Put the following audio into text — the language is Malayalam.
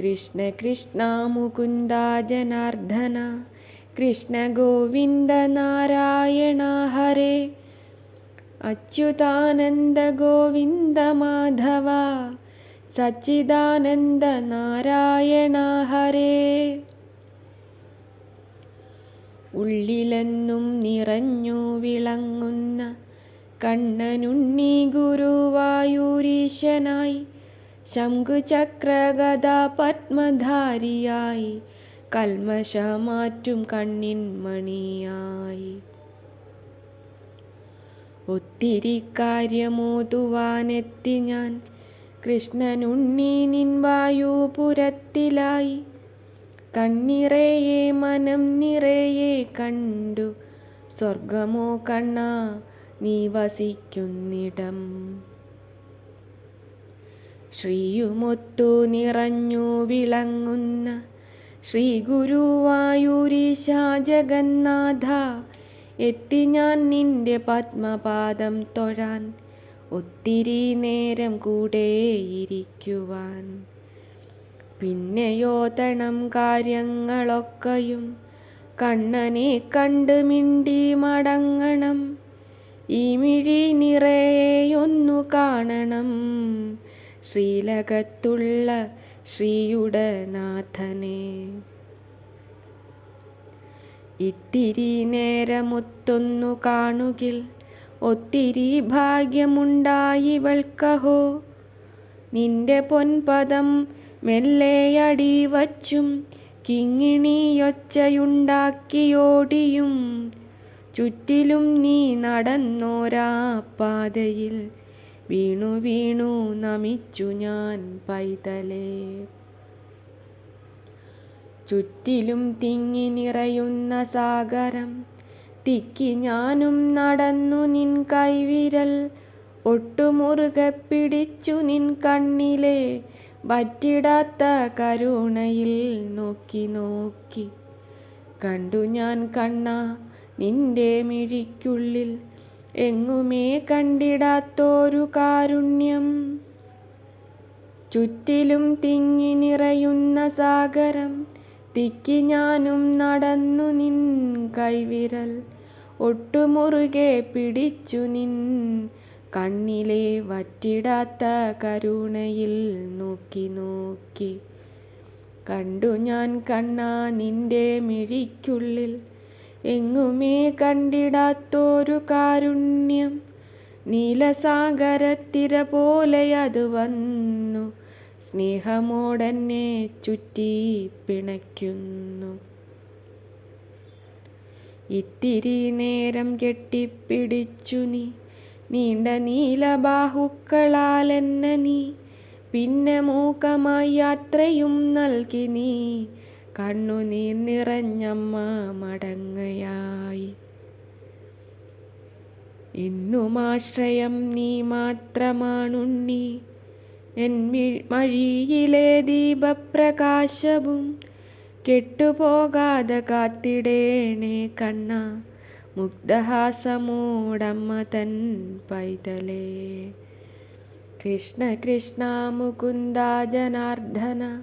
കൃഷ്ണ കൃഷ്ണ മുകുന്ദ ജനാർദ്ദന കൃഷ്ണ ഗോവിന്ദ നാരായണ ഹരേ. അച്യുതാനന്ദ ഗോവിന്ദ മാധവ സച്ചിദാനന്ദ നാരായണ ഹരേ. ഉള്ളിലെന്നും നിറഞ്ഞു വിളങ്ങുന്ന കണ്ണനുണ്ണി ഗുരുവായൂരീശനായി ശംഖുചക്രഗത പത്മധാരിയായി കൽമഷമാറ്റും കണ്ണിൻ മണിയായി. ഒത്തിരി കാര്യമോതുവാനെത്തി ഞാൻ കൃഷ്ണനുണ്ണി നിൻ വായുപുരത്തിലായി കണ്ണിറയെ മനം നിറയെ കണ്ടു സ്വർഗമോ കണ്ണ നീ വസിക്കുന്നിടം. ശ്രീയുമൊത്തു നിറഞ്ഞു വിളങ്ങുന്ന ശ്രീ ഗുരുവായൂരീശ ജഗന്നാഥ എത്തി ഞാൻ നിന്റെ പത്മപാദം തൊഴാൻ ഒത്തിരി നേരം കൂടെയിരിക്കുവാൻ പിന്നെയോതണം കാര്യങ്ങളൊക്കെയും കണ്ണനെ കണ്ട് മിണ്ടി മടങ്ങണം. ഈ മിഴി നിറയൊന്നു കാണണം. ശ്രീലകത്തുള്ള ശ്രീയുടെ നാഥനെ ഇത്തിരി നേരമൊത്തൊന്നു കാണുകിൽ ഒത്തിരി ഭാഗ്യമുണ്ടായിവൾക്കഹോ. നിന്റെ പൊൻപദം മെല്ലെയടി വച്ചും കിങ്ങിണിയൊച്ചയുണ്ടാക്കിയോടിയും ചുറ്റിലും നീ നടന്നോരാ പാതയിൽ വീണു വീണു നമിച്ചു ഞാൻ പൈതലേ. ചുറ്റിലും തിങ്ങി നിറയുന്ന സാഗരം തിക്കി ഞാനും നടന്നു നിൻ കൈവിരൽ. ഒട്ടുമുറുകെ പിടിച്ചു നിൻ കണ്ണിലെ പറ്റിടാത്ത കരുണയിൽ നോക്കി നോക്കി കണ്ടു ഞാൻ കണ്ണ നിന്റെ മിഴിക്കുള്ളിൽ. എങ്ങുമേ കണ്ടിടാത്തോരു കാരുണ്യം? ചുറ്റിലും തിങ്ങി നിറയുന്ന സാഗരം തിക്കി ഞാനും നടന്നു നിൻ കൈവിരൽ. ഒട്ടുമുറുകെ പിടിച്ചു നിൻ കണ്ണിലെ വറ്റിടാത്ത കരുണയിൽ നോക്കി നോക്കി. കണ്ടു ഞാൻ കണ്ണാ നിന്റെ മിഴിക്കുള്ളിൽ. എങ്ങുമേ കണ്ടിടാത്തോരു കാരുണ്യം. നീലസാഗരത്തിര പോലെ അത് വന്നു. സ്നേഹമോടന്നെ ചുറ്റി പിണയ്ക്കുന്നു. ഇത്തിരി നേരം കെട്ടിപ്പിടിച്ചു നീ. നീണ്ട നീലബാഹുക്കളാൽ നീ. പിന്നെ മൂക്കമായി യാത്രയും നൽകി നീ. കണ്ണുനീർ നിറഞ്ഞമ്മ മടങ്ങയായി. എന്നുമാശ്രയം നീ മാത്രമാണുണ്ണി. എൻ മഴിയിലെ ദീപപ്രകാശവും കെട്ടുപോകാതെ കാത്തിടേണേ കണ്ണ. മുഗ്ധഹാസമോടമ്മ തൻ പൈതലേ. കൃഷ്ണ കൃഷ്ണ മുകുന്ദ ജനാർദ്ദന